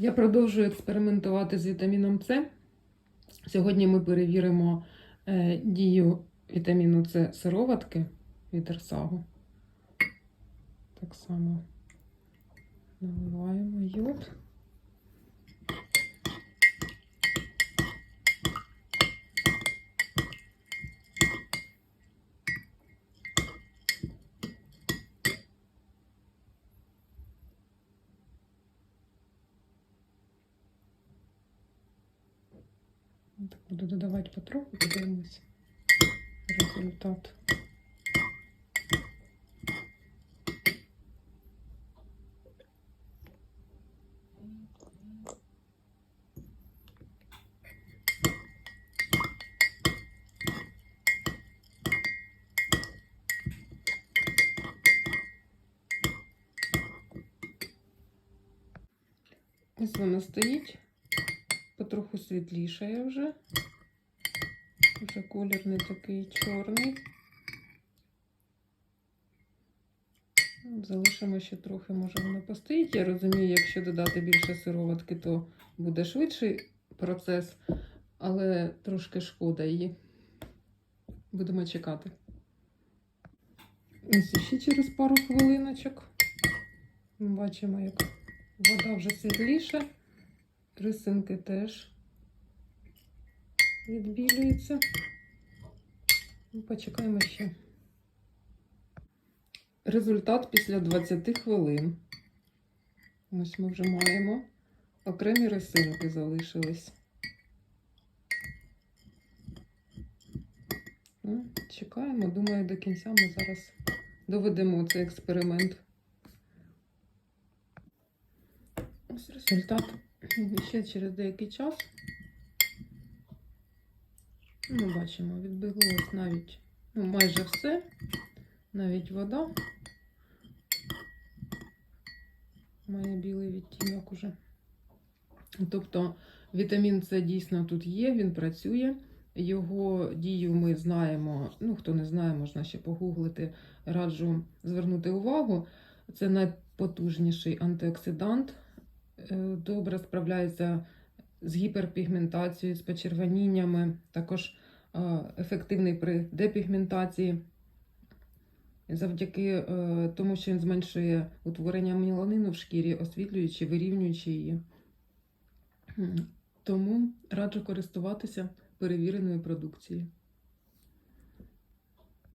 Я продовжую експериментувати з вітаміном С. Сьогодні ми перевіримо е, дію вітаміну С сироватки від Арсагу. Так само наливаємо йод. Так, буду додавати потроху, подивимось результат. Ось вона стоїть, потроху світлішає вже. Вже колір не такий чорний. Залишимо ще трохи, може воно постоїть. Я розумію, якщо додати більше сироватки, то буде швидший процес, але трошки шкода її. Будемо чекати. Ось ще через пару хвилиночок. Ми бачимо, як вода вже світліша, рисинки теж відбілюється. Ну, Почекаємо ще. Результат після 20 хвилин. Ось ми вже маємо. Окремі рисинки залишились. Ну, Чекаємо, думаю, до кінця ми зараз доведемо цей експеримент. Ось результат ще через деякий час. Ми бачимо, відбіглось навіть ну, майже все, навіть вода має білий відтінок уже. Тобто вітамін С дійсно тут є, він працює. Його дію ми знаємо. Ну, хто не знає, можна ще погуглити. Раджу звернути увагу. Це найпотужніший антиоксидант. Е, Добре справляється з гіперпігментацією, з почервоніннями, також е, ефективний при депігментації. Завдяки е, тому, що він зменшує утворення меланину в шкірі, освітлюючи, вирівнюючи її. Тому раджу користуватися перевіреною продукцією.